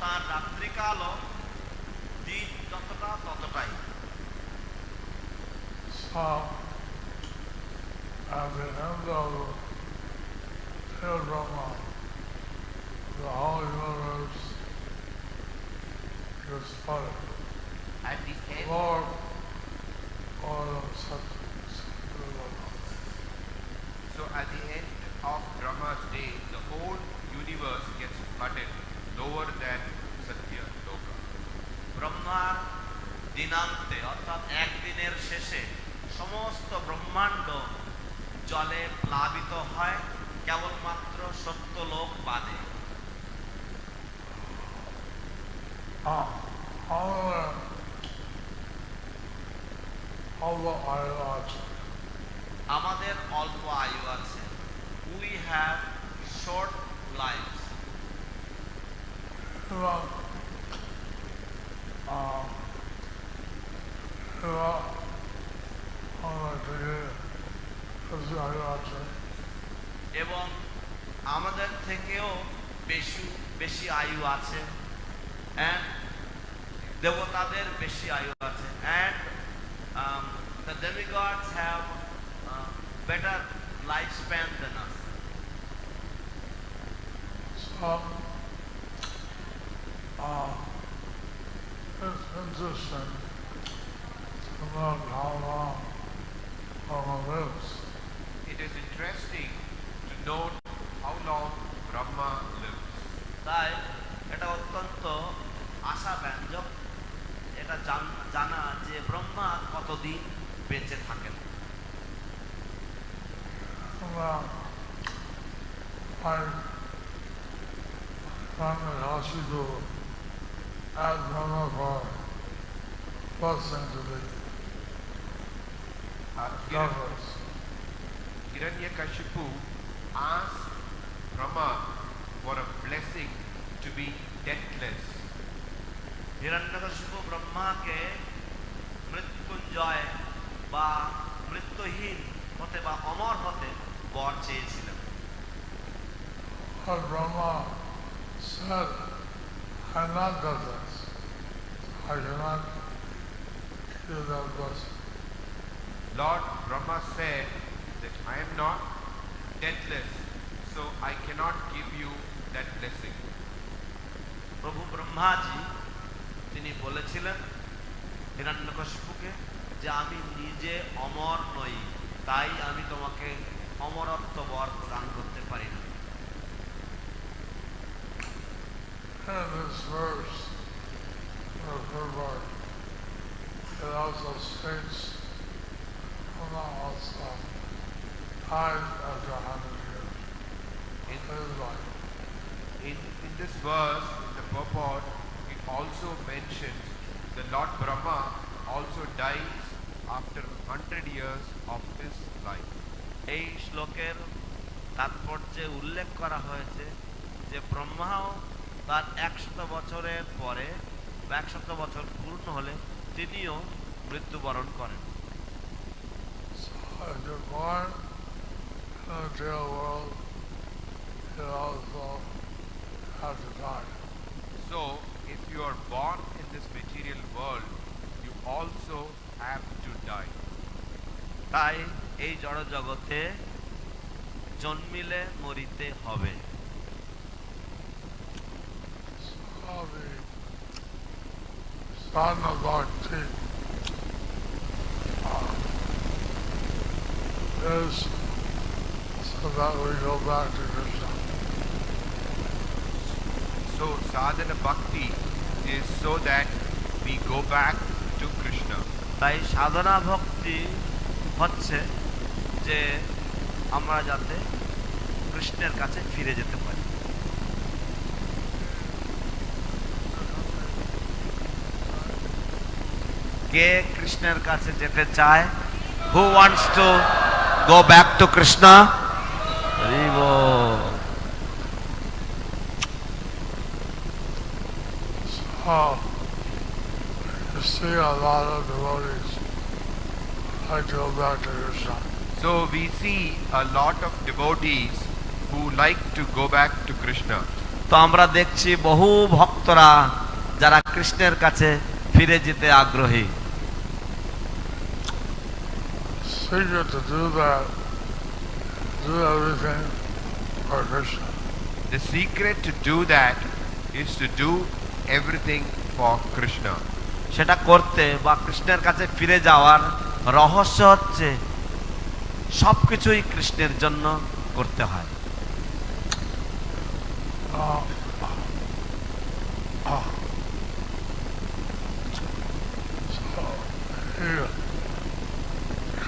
তার রাত্রিকালও দিন যতটা ততটাই So, at the end of Hil Brahma, the whole universe is flooded. At the end, Lord, all of such Brahma. so at the end of Brahma's day, the whole universe gets flooded lower than Satya Loka. ব্রহ্মার দিনান্তে অর্থাৎ একদিনের শেষে সমস্ত ব্রহ্মাণ্ড জলে প্লাবিত হয় কেবলমাত্র সত্য লোক বাদে। The idols, আমাদের অল্প আয়ু আছে। We have short life even, uh, as এবং আমাদের থেকেও বেশি বেশি আয়ু আছে। অ্যান্ড দেবতাদের বেশি আয়ু আছে। And the demigods have better life span than us So, uh, it's interesting to know how long Brahma lives. It is interesting to note how long Brahma lives. তাই এটা অত্যন্ত আশাব্যঞ্জক এটা জানা যে ব্রহ্মা কতদিন বেঁচে থাকেন Well, Brahma for blessing to the Uh, Hiran- governors. Hiranyakashipu asked Brahma for a blessing to be deathless. Hiranyakashipu ব্রহ্মাকে Mrityunjay বা মৃত্যুহীন হতে বা অমর হতে বর চেয়েছিলেন said, I'm not done this. I cannot give that blessing. Lord Brahma said that I am not deathless, so I cannot give you that blessing. প্রভু ব্রহ্মাজি তিনি বলেছিলেন হিরণ্যকশিপুকে যে আমি নিজে অমর নই তাই আমি তোমাকে অমরত্ব বর প্রদান করতে পারি না In this verse, the third part, it also states, Allah also died after a hundred years. In, His life. in, in this verse, in the purport, it also mentions that Lord Brahma also dies after 100 years of his life. এই শ্লোকের তাৎপর্যে উল্লেখ করা হয়েছে যে ব্রহ্মাও তার একশত বছরের পরে একশত বছর পূর্ণ হলে তিনিও মৃত্যুবরণ করেন So if you are born in this material world, you also have to die. তাই এই জড় জগতে জন্মিলে মরিতে হবে So the sadhana bhakti uh, is so that we go back to Krishna. So, sadhana bhakti is so that we go back to Krishna. তাই সাধনা ভক্তি হচ্ছে যে আমরা যাতে কৃষ্ণের কাছে ফিরে যেতে পারি কে কৃষ্ণের কাছে যেতে চায় who wants to go back to Krishna So you see a lot of devotees like to go back to Krishna. So, we see a lot of devotees who like to go back to Krishna. তো আমরা দেখছি বহু ভক্তরা যারা কৃষ্ণের কাছে ফিরে যেতে আগ্রহী secret to do that, do everything for Krishna. The secret to do that is to do everything for Krishna. সেটা করতে বা কৃষ্ণের কাছে ফিরে যাওয়ার রহস্য হচ্ছে সবকিছুই কৃষ্ণের জন্য করতে হয় Uh, uh, so, here,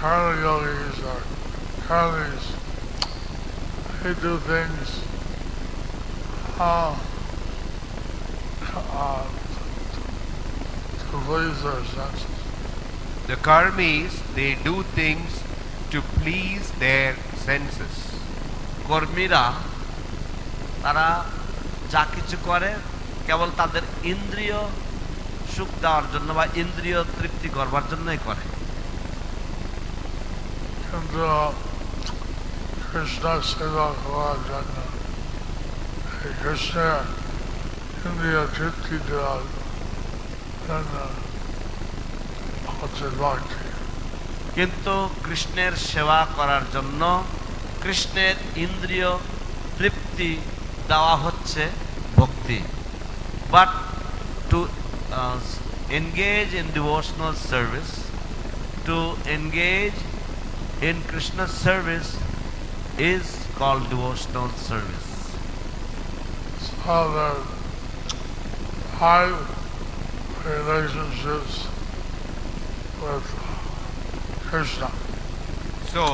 Karma yogis or Karmis, they do things uh, uh, to please their senses. The karmis, they do things to please their senses. কর্মীরা তারা যা কিছু করে কেবল তাদের ইন্দ্রিয় সুখ দেওয়ার জন্য বা ইন্দ্রিয় তৃপ্তি করবার জন্যই করে কিন্তু কৃষ্ণ সেবা করার জন্য কৃষ্ণের ইন্দ্রিয় তৃপ্তি দেওয়ার জন্য হচ্ছে কিন্তু কৃষ্ণের সেবা করার জন্য কৃষ্ণের ইন্দ্রিয় তৃপ্তি দেওয়া হচ্ছে ভক্তি but to engage in devotional service to engage In Krishna service is called devotional service So there are five relationships with Krishna. So,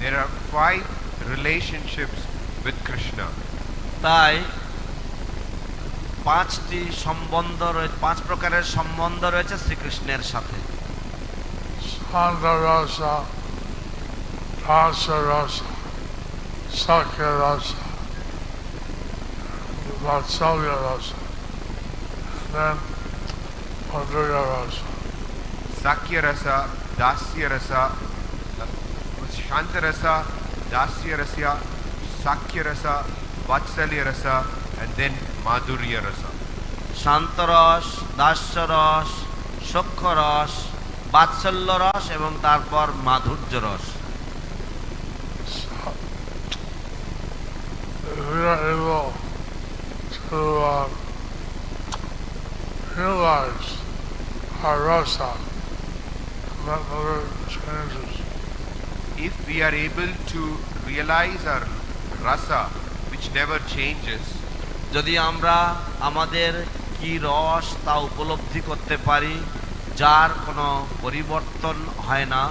there are five relationships with Krishna. তাই পাঁচটি সম্বন্ধ রয়েছে পাঁচ প্রকারের সম্বন্ধ রয়েছে শ্রীকৃষ্ণের সাথে Santa Rasa, Rasa Rasa, Sakya Rasa, Vatsalya Rasa, and then Madhurya Rasa. Sakya Rasa, Dasya Rasa, uh, Shanta Rasa, Dasya Rasa, Sakya Rasa, Vatsalya Rasa, and then Madhurya Rasa. শান্তরস দাস্যরস সক্ষরস বাৎসল্য রস এবং তারপর মাধুর্য রস if we are able to uh, realize our rasa, never changes. If we are able to realize our rasa, which never changes, যদি আমরা আমাদের কি রস তা উপলব্ধি করতে পারি যার কোনো পরিবর্তন হয় না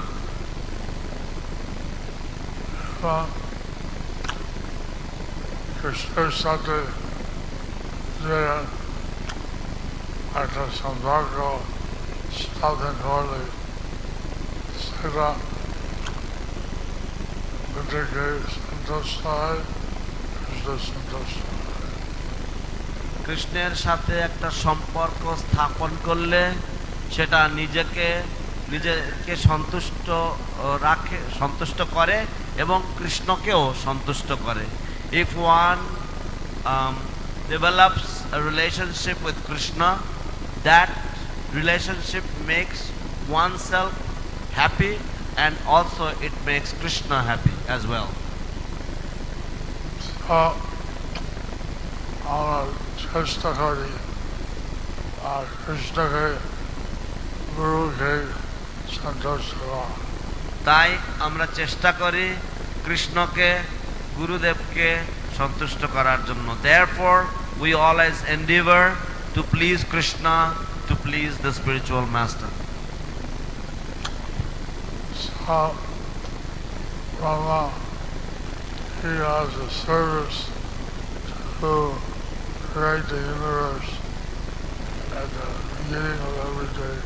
Krishnaর সাথে কৃষ্ণের সাথে একটা সম্পর্ক স্থাপন করলে সেটা নিজেকে নিজেকে সন্তুষ্ট রাখে, সন্তুষ্ট করে এবং কৃষ্ণকেও সন্তুষ্ট করে। If one develops relationship with Krishna that relationship makes one self happy and also it makes Krishna happy as well So, আমরা চেষ্টা করি আর কৃষ্ণকে গুরুকে সন্তুষ্ট করা তাই আমরা চেষ্টা করি কৃষ্ণকে গুরুদেবকে সন্তুষ্ট করার জন্য therefore we always endeavour to please Krishna to please the spiritual master So, Brahma, he has a service to create the universe at the beginning of every day.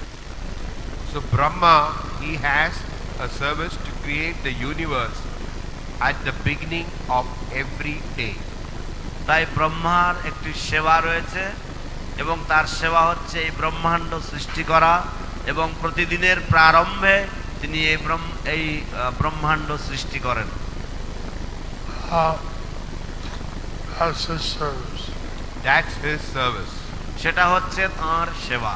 so Brahma, he has a service to create the universe At the beginning of every day. তাই ব্রহ্মার একটি সেবা রয়েছে এবং তার সেবা হচ্ছে এই ব্রহ্মাণ্ড সৃষ্টি করা এবং প্রতিদিনের প্রারম্ভে তিনি এই এই ব্রহ্মাণ্ড সৃষ্টি করেন. সেটা হচ্ছে তাঁর সেবা